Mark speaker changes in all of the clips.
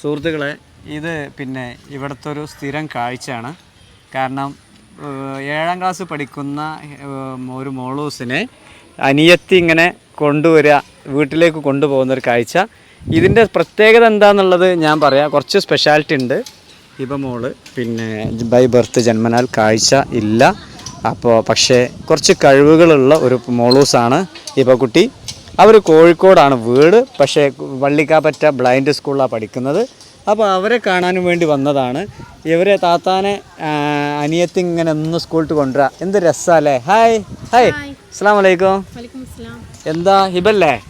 Speaker 1: സുഹൃത്തുക്കളെ ഇത് പിന്നെ ഇവിടുത്തെ ഒരു സ്ഥിരം കാഴ്ചയാണ്. കാരണം ഏഴാം ക്ലാസ് പഠിക്കുന്ന ഒരു മോളൂസിനെ അനിയത്തി ഇങ്ങനെ കൊണ്ടുവരിക വീട്ടിലേക്ക് കൊണ്ടുപോകുന്ന ഒരു കാഴ്ച. ഇതിന്റെ പ്രത്യേകത എന്താണെന്നുള്ളത് ഞാൻ പറയാം. കുറച്ച് സ്പെഷ്യാലിറ്റി ഉണ്ട്. ഇപ്പം മോൾ പിന്നെ ബൈ ബർത്ത് ജന്മനാൽ കാഴ്ച ഇല്ല. അപ്പോൾ പക്ഷേ കുറച്ച് കഴിവുകളുള്ള ഒരു മോളൂസാണ് ഇപ്പോൾ കുട്ടി. അവർ കോഴിക്കോടാണ് വീട് പക്ഷേ വള്ളിക്കാപ്പറ്റ ബ്ലൈൻഡ് സ്കൂളിലാണ് പഠിക്കുന്നത്. അപ്പോൾ അവരെ കാണാനും വേണ്ടി വന്നതാണ്. ഇവരെ താത്താനെ അനിയത്തിങ്ങനെ അനിയത്തി ഇങ്ങനെ ഒന്ന് സ്കൂളിൽ കൊണ്ടുവരാ. എന്ത് രസമല്ലേ ഹായ് ഹായ്. അസ്സാം വലൈക്കും എന്താ ഹിബല്ലേ?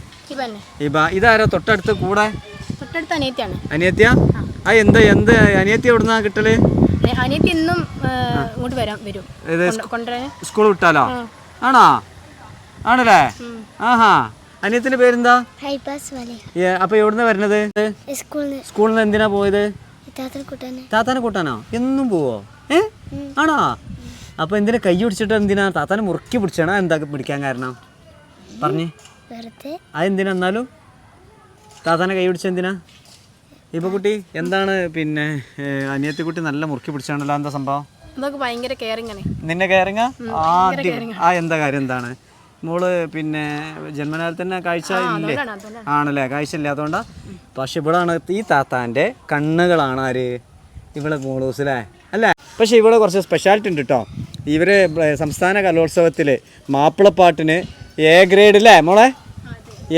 Speaker 1: ഹിബ ഇതാരോ തൊട്ടടുത്ത് കൂടെ? അനിയത്തിയ? ആ. എന്താ എന്ത് അനിയത്തി എവിടുന്നാ കിട്ടൽ?
Speaker 2: അനി- അനിയത്തി ഇന്നും ഇങ്ങോട്ട് വരാം വരും.
Speaker 1: സ്കൂൾ വിട്ടാലോ? ആണോ? ആണല്ലേ? ആഹാ. അനിയത്തിന്റെ പേരെന്താ? അപ്പൊ എവിടുന്ന വരണത്
Speaker 3: സ്കൂളിൽ നിന്ന്
Speaker 1: സ്കൂളിൽ എന്തിനാ പോയത്? താത്താനെ കൂട്ടാനോ എന്നും പോവോ? ഏ? ആണോ? അപ്പൊ എന്തിനാ കൈ പിടിച്ചിട്ട് എന്തിനാ താത്താനെ മുറുക്കി പിടിച്ചാണോ? എന്താ പിടിക്കാൻ കാരണം? പറഞ്ഞേ.
Speaker 3: വെറുതെ.
Speaker 1: അതെന്തിനാ എന്നാലും? താത്താനെ കൈ പിടിച്ച എന്തിനാ? ഇപ്പൊ കുട്ടി എന്താണ് പിന്നെ അനിയത്തി കുട്ടി നല്ല മുറുക്കി പിടിച്ചാണല്ലോ? എന്താ സംഭവം? നിന്നെ കയറിങ്ങ ആ എന്താ കാര്യം? എന്താണ്? മോൾ പിന്നെ ജന്മനാൽ തന്നെ കാഴ്ച ഇല്ലേ? ആണല്ലേ കാഴ്ച ഇല്ലാത്തതുകൊണ്ടാ പക്ഷെ ഇവിടാണ് ഈ താത്താന്റെ കണ്ണുകളാണ് ആര്? ഇവിടെ മോളൂസ് അല്ലേ? അല്ലേ പക്ഷെ ഇവിടെ കുറച്ച് സ്പെഷ്യാലിറ്റി ഉണ്ട് കേട്ടോ ഇവർ സംസ്ഥാന കലോത്സവത്തിൽ മാപ്പിളപ്പാട്ടിന് എ ഗ്രേഡ് അല്ലേ മോളെ?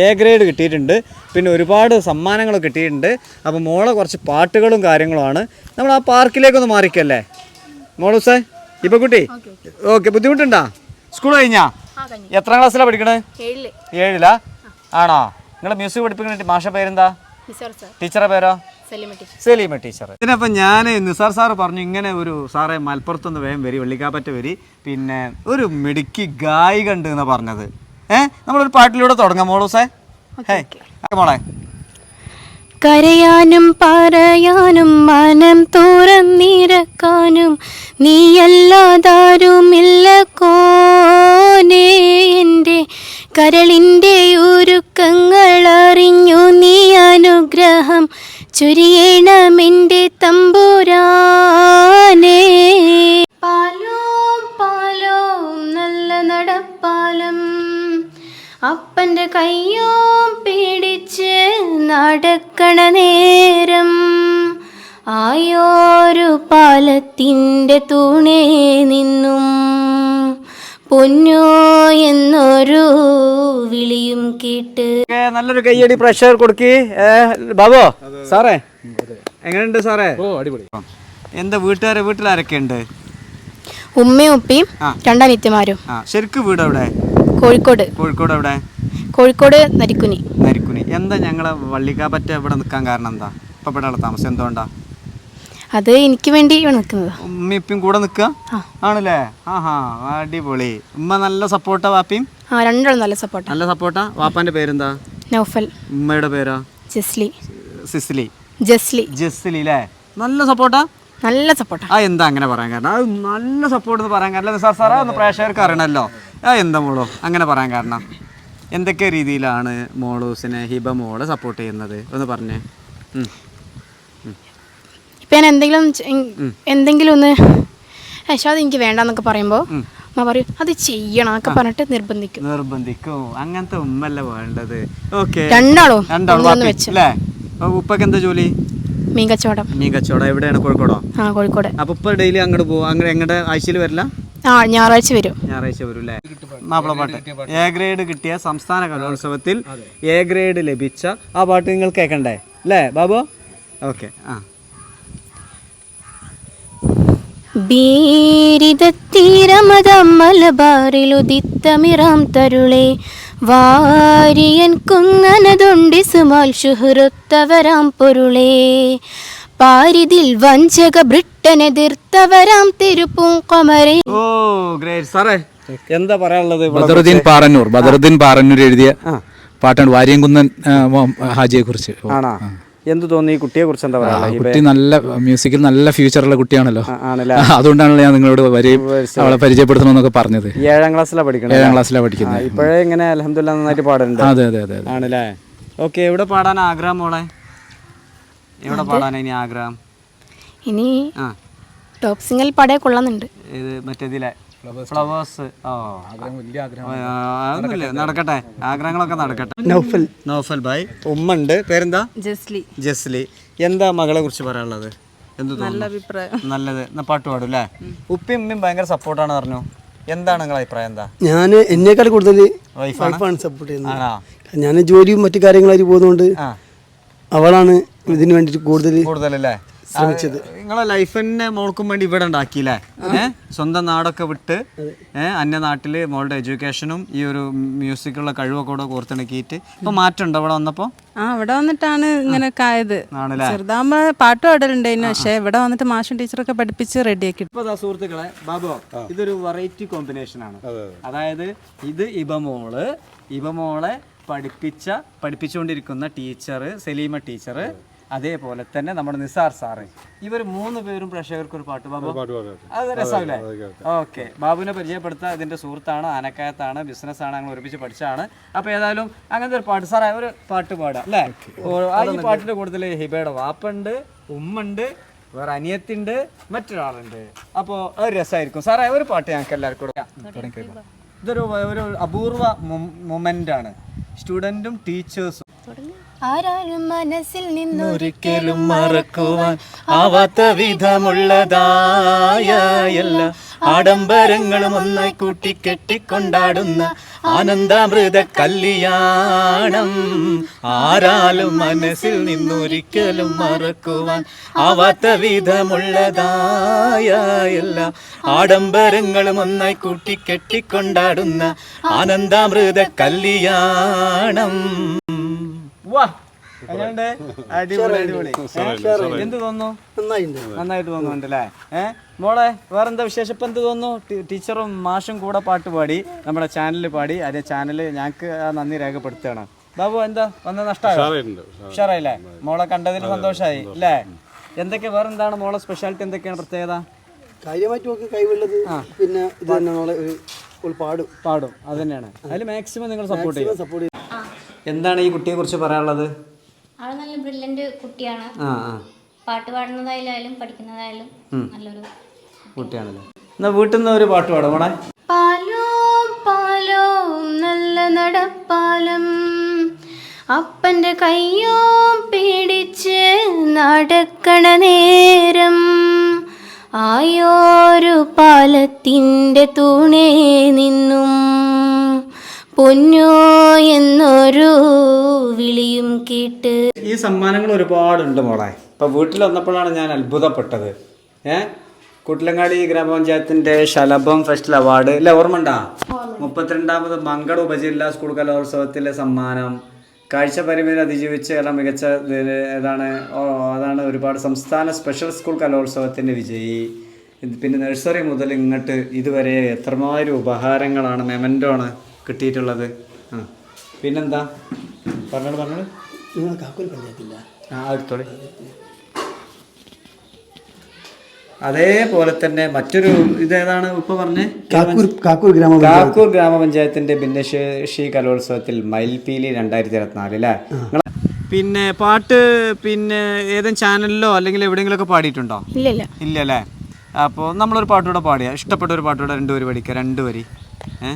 Speaker 1: എ ഗ്രേഡ് കിട്ടിയിട്ടുണ്ട്. പിന്നെ ഒരുപാട് സമ്മാനങ്ങൾ കിട്ടിയിട്ടുണ്ട്. അപ്പോൾ മോളെ കുറച്ച് പാട്ടുകളും കാര്യങ്ങളുമാണ്. നമ്മൾ ആ പാർക്കിലേക്കൊന്ന് മാറിക്കല്ലേ? മോളൂസേ ഇപ്പൊ കുട്ടി? ഓക്കെ ബുദ്ധിമുട്ടുണ്ടാ? സ്കൂൾ കഴിഞ്ഞു? എത്രാം ക്ലാസ്സിലാണ് പഠിക്കണേ? ഏഴിൽ. ആണോ? നിങ്ങളെ മ്യൂസിക് പഠിപ്പിക്കുന്ന മാഷ പേരെന്താ? ടീച്ചറെ പേരോ?
Speaker 2: സലീമ ടീച്ചർ.
Speaker 1: സലീമ ടീച്ചർ. ഇതിനപ്പം ഞാൻ നിസാർ സാറ് പറഞ്ഞു ഇങ്ങനെ ഒരു സാറേ മലപ്പുറത്തുനിന്ന് വേഗം വരി വെള്ളിക്കാപ്പറ്റ വരി പിന്നെ ഒരു മിടുക്കി ഗായിക ഉണ്ട് എന്നാ പറഞ്ഞത്. ഏഹ് നമ്മളൊരു പാട്ടിലൂടെ തുടങ്ങാം മോളൂസേ. ഹേ. മോളെ.
Speaker 2: കരയാനും പറയാനും മനം തുറന്നിരക്കാനും നീയല്ലാതാരുമില്ല കോനേ. എന്റെ കരളിന്റെ ഒരുക്കങ്ങൾ അറിഞ്ഞു നീ അനുഗ്രഹം ചുരിയണമെന്റെ തമ്പുരാനേ. പാലോം പാലോം നല്ല നടപ്പാലം അപ്പന്റെ കയ്യോം പിടിച്ച് നടക്കണ നേരം ആയോരു പാലത്തിന്റെ തൂണേ നിന്നും പൊന്നോ എന്നൊരു വിളിയും കേട്ട്
Speaker 1: നല്ലൊരു കയ്യടി പ്രഷർ കൊടുക്കി. ബാബോ സാറേ. എങ്ങനെയുണ്ട് സാറേ? ഓ അടിപൊളി. എന്താ വീട്ടുകാരെ വീട്ടിലാരൊക്കെ ഉണ്ട്?
Speaker 2: ഉമ്മയും ഉപ്പയും
Speaker 1: രണ്ടാം
Speaker 2: രണ്ടനിത്യമാരും
Speaker 1: ശരിക്കും വീട് അവിടെ
Speaker 2: കോഴിക്കോട്
Speaker 1: കോഴിക്കോട് അവിടെ
Speaker 2: കോഴിക്കോട് നരിക്കുനി.
Speaker 1: എന്താ ഞങ്ങളെ വള്ളിക്കാപ്പറ്റ ഇവിടെ നിൽക്കാൻ കാരണം എന്താ? ഇപ്പം ഇവിടെ ഉള്ള താമസം എന്തുകൊണ്ടാ?
Speaker 2: അത് എനിക്ക് വേണ്ടി നിൽക്കുന്നത്
Speaker 1: ഉമ്മ ഇപ്പം കൂടെ നിൽക്കുക? ആണല്ലേ? ആഹാ അടിപൊളി. ഉമ്മ നല്ല സപ്പോർട്ടാ വാപ്പിയും?
Speaker 2: ആ രണ്ടാളും നല്ല സപ്പോർട്ട.
Speaker 1: നല്ല സപ്പോർട്ടാ? വാപ്പാന്റെ പേരെന്താ?
Speaker 2: നൗഫൽ.
Speaker 1: ഉമ്മയുടെ പേരാ?
Speaker 2: ജസ്ലി.
Speaker 1: സിസ്ലി.
Speaker 2: ജസ്ലി.
Speaker 1: ജസ്ലി അല്ലേ നല്ല സപ്പോർട്ടാ?
Speaker 2: നല്ല സപ്പോർട്ട.
Speaker 1: ആ എന്താ അങ്ങനെ പറയാൻ കാരണം? അത് നല്ല സപ്പോർട്ട് എന്ന് പറയാൻ കാരണം സാർ സാറാ ഒന്ന് പ്രേക്ഷകർക്ക് അറിയണമല്ലോ. ആ എന്താ മോളോ? അങ്ങനെ പറയാൻ കാരണം. എന്തൊക്കെ രീതിയിലാണ് മോളൂസിനെ ഹിബ മോളെ സപ്പോർട്ട് ചെയ്യുന്നത്? ഒന്ന് പറഞ്ഞേ.
Speaker 2: ഇപ്പൊ ഞാൻ എന്തെങ്കിലും എന്തെങ്കിലും ഒന്ന് അത് എനിക്ക് വേണ്ടെന്നൊക്കെ പറയുമ്പോ അമ്മ പറയും അത് ചെയ്യണം എന്നൊക്കെ പറഞ്ഞിട്ട് നിർബന്ധിക്കും.
Speaker 1: നിർബന്ധിക്കും. അങ്ങനത്തെ ഉമ്മല്ല വേണ്ടത്. ഓക്കെ.
Speaker 2: രണ്ടാളും
Speaker 1: രണ്ടാളും
Speaker 2: ഒന്നൊന്ന്
Speaker 1: വാപ്പി,
Speaker 2: വെച്ച്.
Speaker 1: അല്ലേ ഉപ്പൊക്കെ എന്താ ജോലി?
Speaker 2: മീൻ കച്ചവടം
Speaker 1: മീൻ കച്ചവടം എവിടെയാണ് കോഴിക്കോടോ?
Speaker 2: ആ കോഴിക്കോട്.
Speaker 1: അപ്പൊ ഡെയിലി അങ്ങോട്ട് പോകും അങ്ങനെ എങ്ങോട്ട് ആഴ്ചയിൽ വരില്ല?
Speaker 2: ആ ഞായറാഴ്ച വരും.
Speaker 1: ഞായറാഴ്ച വരും അല്ലേ മാപ്പിളപ്പാട്ട് എ ഗ്രേഡ് കിട്ടിയ സംസ്ഥാന കലോത്സവത്തിൽ എ ഗ്രേഡ് ലഭിച്ച ആ പാട്ട് നിങ്ങൾ കേൾക്കണ്ടേ അല്ലേ ബാബു? ഓക്കെ ആ.
Speaker 2: ബീരിതത്തീരമതം മലബാറിലുദിത്തമിറാം തരുളെ. വാരിയൻ കുങ്ങനതുണ്ടിസുമാൽ ശുഹൃത്തവരാം പൊരുളേ. പാരിതിൽ വഞ്ചക ബ്രിട്ടനെതിർത്തവരാം കൊമരേ.
Speaker 1: ഓ ഗ്രേറ്റ്. സാറേ. എന്താ പറയാനുള്ളത് ഇവിടെ
Speaker 4: ബദറുദ്ദീൻ പാറന്നൂർ ബദറുദ്ദീൻ പാറന്നൂർ എഴുതിയ പാട്ടാണ് വാര്യംകുന്നൻ ഹാജിയെ കുറിച്ച്
Speaker 1: ആണാ? എന്ത് തോന്നി ഈ കുട്ടിയെ കുറിച്ച് എന്താ പറയാ
Speaker 4: കുട്ടി നല്ല മ്യൂസിക്കിൽ നല്ല ഫ്യൂച്ചറുള്ള കുട്ടിയാണല്ലോ.
Speaker 1: ആണല്ലേ?
Speaker 4: അതുകൊണ്ടാണല്ലോ ഞാൻ നിങ്ങളോട് വരെയും അവളെ പരിചയപ്പെടുത്തണമെന്നൊക്കെ പറഞ്ഞത്.
Speaker 1: ഏഴാം ക്ലാസ്സിലാണ് പഠിക്കുന്നത്
Speaker 4: ഏഴാം ക്ലാസ്സിലാണ് പഠിക്കുന്നത്.
Speaker 1: ഇപ്പോഴേ ഇങ്ങനെ അലഹമില്ല നന്നായിട്ട് പാടുന്നുണ്ട്.
Speaker 4: അതെ അതെ അതെ അതെ.
Speaker 1: ആണല്ലേ? ഓക്കെ എവിടെ പാടാൻ ആഗ്രഹം മോളെ? എവിടെ പാടാനാ ഇനി ആഗ്രഹം?
Speaker 2: ഇനി
Speaker 1: ആ.
Speaker 2: ടോപ്പ് സിംഗിൽ പാടേ കൊള്ളുന്നുണ്ട്.
Speaker 1: ഇത് മറ്റേതിലെ ഫ്ലവേഴ്സ് ഓ അതൊന്നുമില്ല. നടക്കട്ടെ. ആഗ്രഹങ്ങളൊക്കെ നടക്കട്ടെ. നൗഫൽ. നൗഫൽ ഭായ് ഉമ്മ ഉണ്ട് പേരെന്താ?
Speaker 5: ജസ്ലി.
Speaker 1: ജസ്ലി. എന്താ മകളെ കുറിച്ച് പറയാനുള്ളത്? എന്ത് നല്ല
Speaker 5: അഭിപ്രായം.
Speaker 1: നല്ലത്. എന്നാ പാട്ട് പാടും അല്ലേ? ഉപ്പയും ഉമ്മയും ഭയങ്കര സപ്പോർട്ടാണ് പറഞ്ഞു. എന്താണ് നിങ്ങളെ അഭിപ്രായം? എന്താ?
Speaker 6: ഞാൻ എന്നേക്കാൾ കൂടുതൽ
Speaker 1: വൈഫാണ്
Speaker 6: സപ്പോർട്ട് ചെയ്യുന്നത്. ഞാൻ ജോലിയും മറ്റു കാര്യങ്ങളായിട്ട് പോകുന്നതുകൊണ്ട്
Speaker 1: ആ.
Speaker 6: അവളാണ് ഇതിന് വേണ്ടിട്ട് കൂടുതൽ
Speaker 1: കൂടുതലല്ലേ?
Speaker 6: ശ്രമിച്ചത്.
Speaker 1: നിങ്ങളെ ലൈഫിനെ മോൾക്കും വേണ്ടി ഇവിടെ ഉണ്ടാക്കിയില്ലേ? ഏഹ് സ്വന്തം നാടൊക്കെ വിട്ട് ഏഹ് അന്യ നാട്ടിൽ മോളുടെ എഡ്യൂക്കേഷനും ഈ ഒരു മ്യൂസിക്കുള്ള കഴിവൊക്കെ കൂടെ കോർത്തിണക്കിയിട്ട് ഇപ്പൊ മാറ്റമുണ്ടോ ഇവിടെ വന്നപ്പോ?
Speaker 5: ആ ഇവിടെ വന്നിട്ടാണ് ഇങ്ങനെ ആയത് ചെറുതാകുമ്പോ പാട്ട് പാടലുണ്ടായിരുന്നു പക്ഷെ ഇവിടെ വന്നിട്ട് മാഷും ടീച്ചറൊക്കെ പഠിപ്പിച്ച് റെഡിയാക്കി.
Speaker 1: ഇപ്പൊ ദാ സുഹൃത്തുക്കളെ ബാബു ഇതൊരു വെറൈറ്റി കോമ്പിനേഷൻ ആണ്. അതായത് ഇത് ഇബമോൾ ഇബമോളെ പഠിപ്പിച്ച പഠിപ്പിച്ചുകൊണ്ടിരിക്കുന്ന ടീച്ചർ സലീമ ടീച്ചർ അതേപോലെ തന്നെ നമ്മുടെ നിസാർ സാറ്. ഇവർ മൂന്ന് പേരും പ്രേക്ഷകർക്ക് ഒരു പാട്ട് ബാബു അത് രസമില്ലേ ഓക്കെ. ബാബുവിനെ പരിചയപ്പെടുത്താൻ ഇതിന്റെ സുഹൃത്താണ് ആനക്കയത്താണ് ബിസിനസ്സാണ് ഞങ്ങൾ ഒരുമിച്ച് പഠിച്ചാണ് അപ്പൊ ഏതായാലും അങ്ങനത്തെ ഒരു പാട്ട് സാറേ ഒരു പാട്ട് പാടാം അല്ലേ? ആ ഈ പാട്ടിന്റെ കൂടുതൽ ഹിബയുടെ വാപ്പുണ്ട് ഉമ്മുണ്ട് വേറെ അനിയത്തിണ്ട് മറ്റൊരാളുണ്ട്. അപ്പോൾ അത് രസമായിരിക്കും. സാറേ ഒരു പാട്ട് ഞങ്ങൾക്ക് എല്ലാവർക്കും ഇതൊരു ഒരു അപൂർവ മൊമെന്റ് ആണ് സ്റ്റുഡന്റും ടീച്ചേഴ്സും
Speaker 2: ആരാരും മനസ്സിൽ
Speaker 4: നിന്നൊരിക്കലും മറക്കുവാൻ ആവാത്ത വിധമുള്ളതായ എല്ലാ ആഡംബരങ്ങളും ഒന്നായി കൂട്ടിക്കെട്ടിക്കൊണ്ടാടുന്ന ആനന്ദാമൃത കല്യാണം ആരാലും മനസ്സിൽ നിന്നൊരിക്കലും മറക്കുവാൻ ആവാത്ത വിധമുള്ളതായ എല്ലാ ആഡംബരങ്ങളും ഒന്നായി കൂട്ടിക്കെട്ടിക്കൊണ്ടാടുന്ന ആനന്ദാമൃത കല്യാണം
Speaker 1: വാ. എങ്ങനെയുണ്ട്? അടിപൊളി അടിപൊളി? എന്ത് തോന്നുന്നു?
Speaker 6: നന്നായിട്ടുണ്ട്.
Speaker 1: നന്നായിട്ട് തോന്നുന്നുണ്ടല്ലേ ഏഹ് മോളെ വേറെന്താ വിശേഷം? ഇപ്പം എന്ത് തോന്നുന്നു? ടീച്ചറും മാഷും കൂടെ പാട്ട് പാടി നമ്മുടെ ചാനലിൽ പാടി അതേ ചാനൽ ഞങ്ങൾക്ക് ആ നന്ദി രേഖപ്പെടുത്തുകയാണ്. ബാബു എന്താ? വന്ന നഷ്ടമായി ഉഷാറായില്ലേ? മോളെ കണ്ടതിൽ സന്തോഷമായി അല്ലേ? എന്തൊക്കെ വേറെന്താണ് മോളെ സ്പെഷ്യാലിറ്റി എന്തൊക്കെയാണ് പ്രത്യേകത?
Speaker 6: കാര്യമായിട്ട് നോക്കി കൈവുള്ളത് പിന്നെ ഇത് തന്നെ നമ്മളെ ഒരു പാടും.
Speaker 1: പാടും അത് തന്നെയാണ്. അതിൽ മാക്സിമം നിങ്ങൾ സപ്പോർട്ട് ചെയ്യും. എന്താണ് ഈ കുട്ടിയെ കുറിച്ച് പറയാനുള്ളത്?
Speaker 7: ആൾ നല്ല ബ്രില്യന്റ് കുട്ടിയാണ്.
Speaker 1: ആ ആ.
Speaker 7: പാട്ട് പാടുന്നതായാലും പഠിക്കുന്നതായാലും നല്ലൊരു
Speaker 1: കുട്ടിയാണല്ലേ. എന്നാ വീട്ടിൽ നിന്ന് ഒരു പാട്ട് പാടുമോ മോളെ.
Speaker 2: പാലോ പാലോ നല്ല നടപ്പാലം. അപ്പന്റെ കയ്യോ പിടിച്ച് നടക്കണ നേരം. ആയോരു പാലത്തിന്റെ തൂണേ നിന്നും. പൊന്നോ എന്നൊരു വിളിയും കേട്ട്.
Speaker 1: ഈ സമ്മാനങ്ങൾ ഒരുപാടുണ്ട് മോളെ. ഇപ്പൊ വീട്ടിൽ വന്നപ്പോഴാണ് ഞാൻ അത്ഭുതപ്പെട്ടത്. ഏ? കുട്ടിലങ്ങാടി ഗ്രാമപഞ്ചായത്തിന്റെ ശലഭം ഫെസ്റ്റൽ അവാർഡ്. അല്ലെ ഓർമ്മണ്ടാ മുപ്പത്തിരണ്ടാമത് മങ്കട ഉപജില്ലാ സ്കൂൾ കലോത്സവത്തിലെ സമ്മാനം. കാഴ്ച പരിമിതി അതിജീവിച്ച് എല്ലാം മികച്ച ഏതാണ്? അതാണ് ഒരുപാട് സംസ്ഥാന സ്പെഷ്യൽ സ്കൂൾ കലോത്സവത്തിന്റെ വിജയി. പിന്നെ നഴ്സറി മുതൽ ഇങ്ങോട്ട് ഇതുവരെ എത്രമാതിരി ഉപഹാരങ്ങളാണ് മെമന്റോ ആണ്. കിട്ടിയിട്ടുള്ളത്. ആ. പിന്നെന്താ? പറഞ്ഞോളൂ പറഞ്ഞോളൂ.
Speaker 6: നിങ്ങൾ കാക്കൂർ പഞ്ചായത്തില്ല
Speaker 1: ആ എടുത്തോളി. അതേപോലെ തന്നെ മറ്റൊരു ഇതേതാണ് ഇപ്പൊ പറഞ്ഞേ?
Speaker 6: കാക്കൂർ കാക്കൂർ ഗ്രാമ
Speaker 1: കാക്കൂർ ഗ്രാമപഞ്ചായത്തിന്റെ ഭിന്നശേഷി കലോത്സവത്തിൽ മയിൽപീലി രണ്ടായിരത്തി ഇരുപത്തിനാല് അല്ലേ പിന്നെ പാട്ട് പിന്നെ ഏതെങ്കിലും ചാനലിലോ അല്ലെങ്കിൽ എവിടെയെങ്കിലും ഒക്കെ പാടിയിട്ടുണ്ടോ?
Speaker 2: ഇല്ല
Speaker 1: അല്ലേ അപ്പോൾ നമ്മളൊരു പാട്ടുകൂടെ പാടിയ. ഇഷ്ടപ്പെട്ട ഒരു പാട്ടുകൂടെ രണ്ടുപേര് വരി പഠിക്കുക രണ്ടുപേര്. വരി ഏ?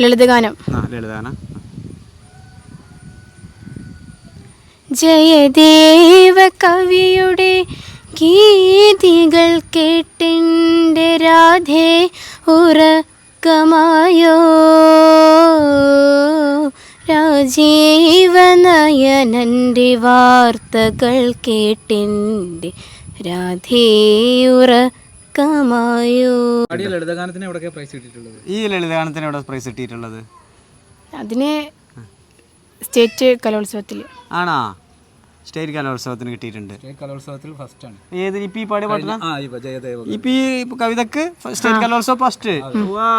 Speaker 2: ലളിതഗാനം.
Speaker 1: ആ
Speaker 2: ജയദേവ കവിയുടെ ഗീതികൾ കേട്ടിന്റെ രാധേ ഉറക്കമായോ? രാജീവനയനന്റെ വാർത്തകൾ കേട്ടിന്റെ രാധേ ഉറക്കമായോ
Speaker 4: ലളിതഗാനത്തിന് എവിടെയൊക്കെ പ്രൈസ് കിട്ടിയിട്ടുള്ളത്?
Speaker 1: ഈ ലളിതഗാനത്തിന് എവിടെ പ്രൈസ് കിട്ടിയിട്ടുള്ളത്?
Speaker 2: അതിന് സ്റ്റേറ്റ് കലോത്സവത്തിൽ
Speaker 1: ആണോ? സ്റ്റേറ്റ് കലോത്സവത്തിന് കിട്ടിയിട്ടുണ്ട്.
Speaker 4: കലോത്സവത്തിൽ ഫസ്റ്റ് ആണ്.
Speaker 1: ഏത് ഇപ്പൊ ഈ പാടിയ പാട്ടിന
Speaker 4: ആ ഇപ്പൊ ജയദേവ
Speaker 1: ഇപ്പൊ ഈ കവിതക്ക് സ്റ്റേറ്റ് കലോത്സവം ഫസ്റ്റ് വാ.